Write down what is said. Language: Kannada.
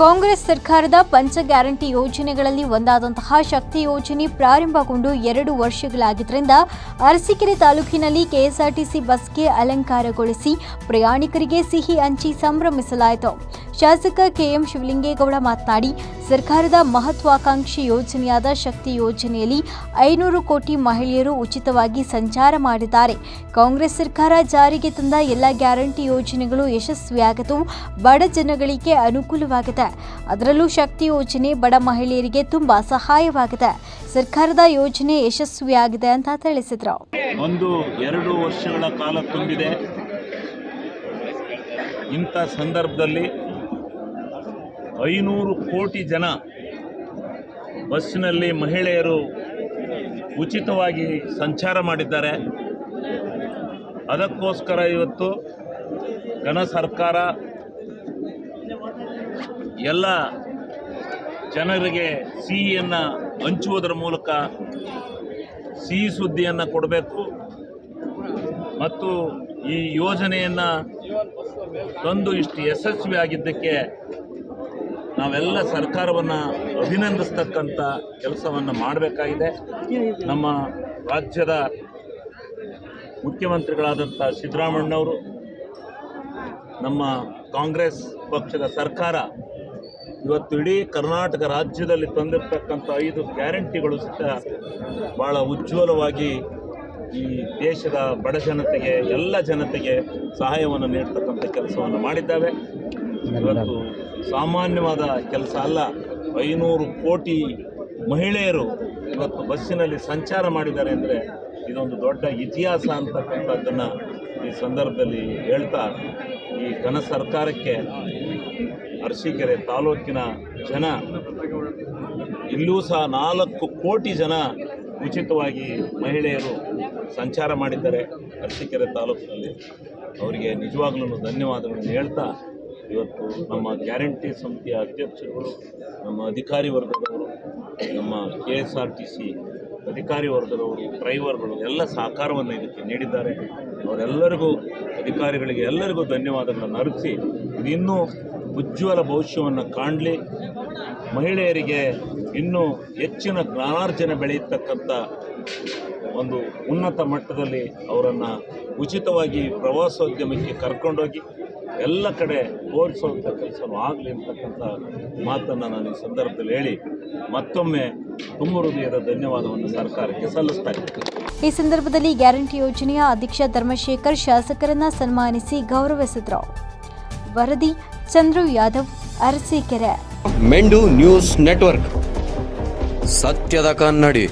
ಕಾಂಗ್ರೆಸ್ ಸರ್ಕಾರದ ಪಂಚ ಗ್ಯಾರಂಟಿ ಯೋಜನೆಗಳಲ್ಲಿ ಒಂದಾದಂತಹ ಶಕ್ತಿ ಯೋಜನೆ ಪ್ರಾರಂಭಗೊಂಡು ಎರಡು ವರ್ಷಗಳಾಗಿದ್ದರಿಂದ ಅರಸೀಕೆರೆ ತಾಲೂಕಿನಲ್ಲಿ ಕೆಎಸ್ಆರ್ಟಿಸಿ ಬಸ್ಗೆ ಅಲಂಕಾರಗೊಳಿಸಿ ಪ್ರಯಾಣಿಕರಿಗೆ ಸಿಹಿ ಹಂಚಿ ಸಂಭ್ರಮಿಸಲಾಯಿತು. ಶಾಸಕ ಕೆಎಂ ಶಿವಲಿಂಗೇಗೌಡ ಮಾತನಾಡಿ ಸರ್ಕಾರದ ಮಹತ್ವಾಕಾಂಕ್ಷಿ ಯೋಜನೆಯಾದ ಶಕ್ತಿ ಯೋಜನೆಯಲ್ಲಿ ಐನೂರು ಕೋಟಿ ಮಹಿಳೆಯರು ಉಚಿತವಾಗಿ ಸಂಚಾರ ಮಾಡಿದ್ದಾರೆ. ಕಾಂಗ್ರೆಸ್ ಸರ್ಕಾರ ಜಾರಿಗೆ ತಂದ ಎಲ್ಲ ಗ್ಯಾರಂಟಿ ಯೋಜನೆಗಳು ಯಶಸ್ವಿಯಾಗದು, ಬಡ ಜನಗಳಿಗೆ ಅನುಕೂಲವಾಗಿದೆ. ಅದರಲ್ಲೂ ಶಕ್ತಿ ಯೋಜನೆ ಬಡ ಮಹಿಳೆಯರಿಗೆ ತುಂಬಾ ಸಹಾಯವಾಗಿದೆ. ಸರ್ಕಾರದ ಯೋಜನೆ ಯಶಸ್ವಿಯಾಗಿದೆ ಅಂತ ತಿಳಿಸಿದರು. ಒಂದು ಎರಡು ವರ್ಷಗಳ ಕಾಲ ತುಂಬಿದೆ. ಇಂಥ ಸಂದರ್ಭದಲ್ಲಿ ಐನೂರು ಕೋಟಿ ಜನ ಬಸ್ಸಿನಲ್ಲಿ ಮಹಿಳೆಯರು ಉಚಿತವಾಗಿ ಸಂಚಾರ ಮಾಡಿದ್ದಾರೆ. ಅದಕ್ಕೋಸ್ಕರ ಇವತ್ತು ಘನ ಸರ್ಕಾರ ಎಲ್ಲ ಜನರಿಗೆ ಸಿಹಿಯನ್ನು ಹಂಚುವುದರ ಮೂಲಕ ಸಿಹಿ ಸುದ್ದಿಯನ್ನು ಕೊಡಬೇಕು ಮತ್ತು ಈ ಯೋಜನೆಯನ್ನು ತಂದು ಇಷ್ಟು ಯಶಸ್ವಿಯಾಗಿದ್ದಕ್ಕೆ ನಾವೆಲ್ಲ ಸರ್ಕಾರವನ್ನು ಅಭಿನಂದಿಸ್ತಕ್ಕಂಥ ಕೆಲಸವನ್ನು ಮಾಡಬೇಕಾಗಿದೆ. ನಮ್ಮ ರಾಜ್ಯದ ಮುಖ್ಯಮಂತ್ರಿಗಳಾದಂಥ ಸಿದ್ದರಾಮಣ್ಣವರು ನಮ್ಮ ಕಾಂಗ್ರೆಸ್ ಪಕ್ಷದ ಸರ್ಕಾರ ಇವತ್ತು ಇಡೀ ಕರ್ನಾಟಕ ರಾಜ್ಯದಲ್ಲಿ ತಂದಿರತಕ್ಕಂಥ ಐದು ಗ್ಯಾರಂಟಿಗಳು ಸಹಿತ ಭಾಳ ಉಜ್ವಲವಾಗಿ ಈ ದೇಶದ ಬಡ ಜನತೆಗೆ, ಎಲ್ಲ ಜನತೆಗೆ ಸಹಾಯವನ್ನು ನೀಡ್ತಕ್ಕಂಥ ಕೆಲಸವನ್ನು ಮಾಡಿದ್ದಾವೆ. ಇವತ್ತು ಸಾಮಾನ್ಯವಾದ ಕೆಲಸ ಅಲ್ಲ. ಐನೂರು ಕೋಟಿ ಮಹಿಳೆಯರು ಇವತ್ತು ಬಸ್ಸಿನಲ್ಲಿ ಸಂಚಾರ ಮಾಡಿದ್ದಾರೆ ಅಂದರೆ ಇದೊಂದು ದೊಡ್ಡ ಇತಿಹಾಸ ಅಂತಕ್ಕಂಥದ್ದನ್ನು ಈ ಸಂದರ್ಭದಲ್ಲಿ ಹೇಳ್ತಾ ಈ ಘನ ಸರ್ಕಾರಕ್ಕೆ ಅರಸೀಕೆರೆ ತಾಲೂಕಿನ ಜನ ಇಲ್ಲೂ ಸಹ ನಾಲ್ಕು ಕೋಟಿ ಜನ ಉಚಿತವಾಗಿ ಮಹಿಳೆಯರು ಸಂಚಾರ ಮಾಡಿದ್ದಾರೆ ಅರಸೀಕೆರೆ ತಾಲೂಕಿನಲ್ಲಿ. ಅವರಿಗೆ ನಿಜವಾಗ್ಲೂ ಧನ್ಯವಾದಗಳನ್ನು ಹೇಳ್ತಾ ಇವತ್ತು ನಮ್ಮ ಗ್ಯಾರಂಟಿ ಸಮಿತಿಯ ಅಧ್ಯಕ್ಷರುಗಳು ನಮ್ಮ ಅಧಿಕಾರಿ ವರ್ಗದವರು, ನಮ್ಮ K S R T C ಅಧಿಕಾರಿ ವರ್ಗದವರು, ಡ್ರೈವರ್ಗಳು ಎಲ್ಲ ಸಹಕಾರವನ್ನು ಇದಕ್ಕೆ ನೀಡಿದ್ದಾರೆ. ಅವರೆಲ್ಲರಿಗೂ, ಅಧಿಕಾರಿಗಳಿಗೆ ಎಲ್ಲರಿಗೂ ಧನ್ಯವಾದಗಳನ್ನು ಅರ್ಪಿಸಿ, ಇನ್ನೂ ಉಜ್ವಲ ಭವಿಷ್ಯವನ್ನು ಕಾಣಲಿ. ಮಹಿಳೆಯರಿಗೆ ಇನ್ನೂ ಹೆಚ್ಚಿನ ಜ್ಞಾನಾರ್ಜನೆ ಬೆಳೆಯತಕ್ಕಂಥ ಒಂದು ಉನ್ನತ ಮಟ್ಟದಲ್ಲಿ ಅವರನ್ನು ಉಚಿತವಾಗಿ ಪ್ರವಾಸೋದ್ಯಮಕ್ಕೆ ಕರ್ಕೊಂಡೋಗಿ ಎಲ್ಲ ಕಡೆ ತೋರಿಸುವಂಥ ಕೆಲಸನೂ ಆಗಲಿ ಅಂತಕ್ಕಂಥ ಮಾತನ್ನು ನಾನು ಈ ಸಂದರ್ಭದಲ್ಲಿ ಹೇಳಿ ಮತ್ತೊಮ್ಮೆ ತುಂಬ ಹೃದಯದ ಧನ್ಯವಾದವನ್ನು ಸರ್ಕಾರಕ್ಕೆ ಸಲ್ಲಿಸ್ತಾ ಇದ್ದೀನಿ. ಈ ಸಂದರ್ಭದಲ್ಲಿ ಗ್ಯಾರಂಟಿ ಯೋಜನೆಯ ಅಧ್ಯಕ್ಷ ಧರ್ಮಶೇಖರ್ ಶಾಸಕರನ್ನ ಸನ್ಮಾನಿಸಿ ಗೌರವಿಸಿದ್ರು. ವರದಿ ಚಂದ್ರು ಯಾದವ್ ಅರಸೀಕೆರೆ. ಮೆಂಡು ನ್ಯೂಸ್ ನೆಟ್ವರ್ಕ್. ಸತ್ಯದ ಕನ್ನಡಿ.